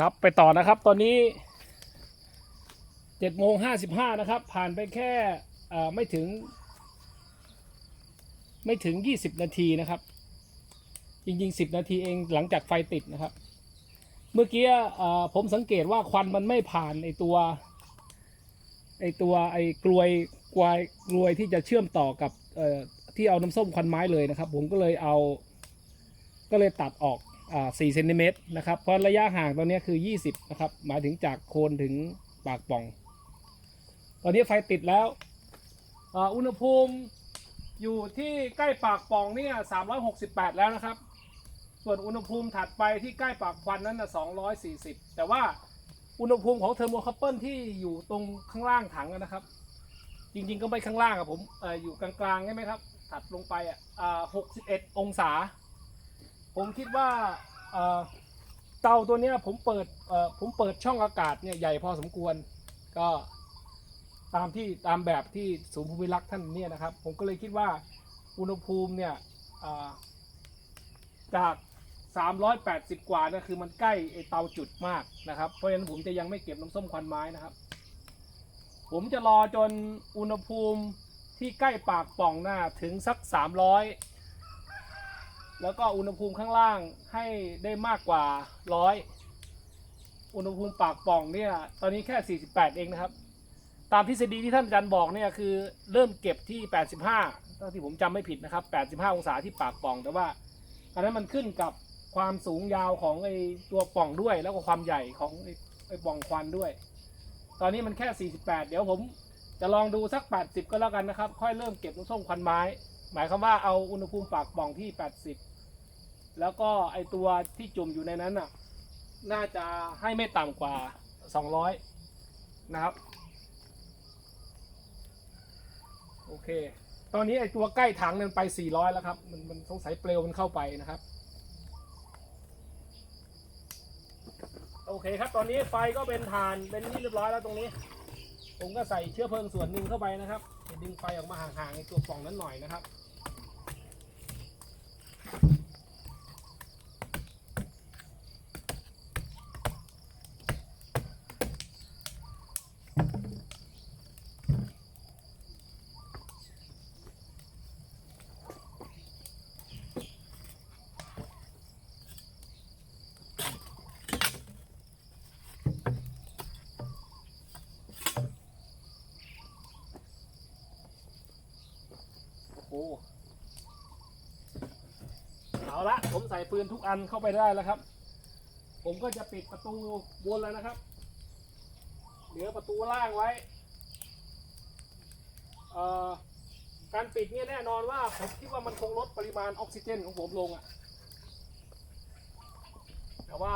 ครับไปต่อนะครับ ตอนนี้เจ็ดโมงห้าสิบห้านะครับ ผ่านไปแค่ไม่ถึง ไม่ถึงยี่สิบนาทีนะครับ จริงๆสิบนาทีเองหลังจากไฟติดนะครับ เมื่อกี้ผมสังเกตว่าควันมันไม่ผ่านไอตัวไอตัวไอกลวยกลวยกลวยที่จะเชื่อมต่อกับที่เอาน้ำส้มควันไม้เลยนะครับ ผมก็เลยเอา ก็เลยตัดออก 4เซนติเมตรนะครับเพราะระยะห่างตอนนี้คือ 20 นะครับ หมายถึงจากโคนถึงปากป่อง ตอนนี้ไฟติดแล้วอ,อุณหภูมิอยู่ที่ใกล้ปากป่องเนี่ย368 แล้วนะครับ ส่วนอุณหภูมิถัดไปที่ใกล้ปากควันนั้นนะ240 แต่ว่าอุณหภูมิของเทอร์โมคัพเปิลที่อยู่ตรงข้างล่างถังนะครับ จริงๆก็ไม่ข้างล่างอะผมออยู่กลางๆใช่ไหมครับ ถัดลงไปอะ61 องศา ผมคิดว่าเอ่อเตาตัวเนี้ยผมเปิดเอ่อผมเปิดช่องอากาศเนี่ยใหญ่พอสมควรก็ตามที่ตามแบบที่ศูนย์ภูมิรักษ์ท่านเนี่ยนะครับ ผมก็เลยคิดว่าอุณหภูมิเนี่ยอ่าจาก 380 กว่านะคือมันใกล้ไอเตาจุดมากนะครับ เพราะฉะนั้นผมจะยังไม่เก็บน้ำส้มควันไม้นะครับ ผมจะรอจนอุณหภูมิที่ใกล้ปากปล่องหน้าถึงสัก 300 แล้วก็อุณหภูมิข้างล่างให้ได้มากกว่า100อุณหภูมิปากป่องเนี่ยตอนนี้แค่ 48 เองนะครับ ตามทฤษฎีที่ท่านอาจารย์บอกเนี่ยคือเริ่มเก็บที่ 85ถ้าที่ผมจำไม่ผิดนะครับ 85 องศาที่ปากป่อง แต่ว่าอันนั้นมันขึ้นกับความสูงยาวของไอตัวป่องด้วย แล้วก็ความใหญ่ของไอ้ป่องควันด้วย ตอนนี้มันแค่ 48 เดี๋ยวผมจะลองดูสัก 80 ก็แล้วกันนะครับ ค่อยเริ่มเก็บน้ำส้มควันไม้ หมายความว่าเอาอุณหภูมิปากป่องที่ 80 แล้วก็ไอตัวที่จุ่มอยู่ในนั้นน่ะ น่าจะให้ไม่ต่ำกว่า 200 นะครับ โอเค ตอนนี้ไอตัวใกล้ถังนั้นไป 400 แล้วครับ มันมันสงสัยเปลวมันเข้าไปนะครับ โอเคครับ ตอนนี้ไฟก็เป็นฐานเป็นที่เรียบร้อยแล้วตรงนี้ ผมก็ใส่เชื้อเพลิงส่วนหนึ่งเข้าไปนะครับดึงไฟออกมาห่างๆในตัวปล่องนั้นหน่อยนะครับ เอาละผมใส่ปืนทุกอันเข้าไปได้แล้วครับ ผมก็จะปิดประตูบนแล้วนะครับ เหลือประตูล่างไว้การปิดเนี่ยแน่นอนว่าผมคิดว่ามันคงลดปริมาณออกซิเจนของผมลงอะแต่ว่า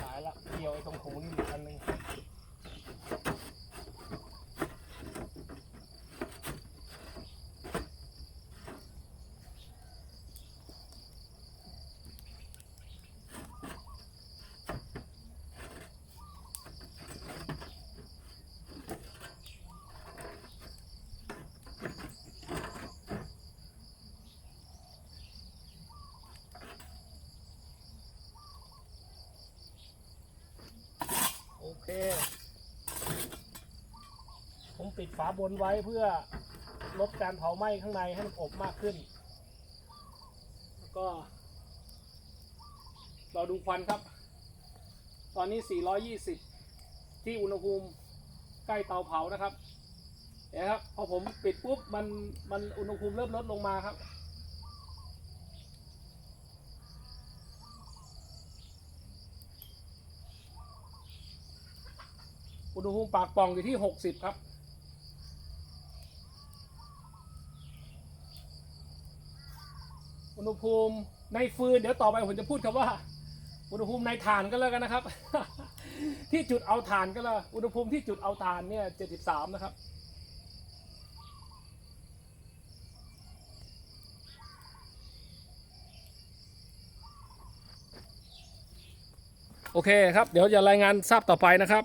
สายละเกี่ยวไอ้ตรงหูนี่อีกอันหนึ่ง โอ เค ผมปิดฝาบนไว้เพื่อลดการเผาไหม้ข้างในให้มันอบมากขึ้น แล้วก็ เราดูควันครับ ตอนนี้ 420 ที่อุณหภูมิใกล้เตาเผานะครับเห็นไหมครับ พอผมปิดปุ๊บมันมันอุณหภูมิเริ่มลดลงมาครับ อุณหภูมิปากป่องอยู่ที่ 60 ครับอุณหภูมิในฟืนเดี๋ยวต่อไปผมจะพูดคำว่า อุณหภูมิในถ่านก็แล้วกันนะครับ ที่จุดเอาถ่านก็แล้วอุณหภูมิที่จุดเอาถ่านเนี่ย73นะครับ โอเคครับ เดี๋ยวจะรายงานทราบต่อไปนะครับ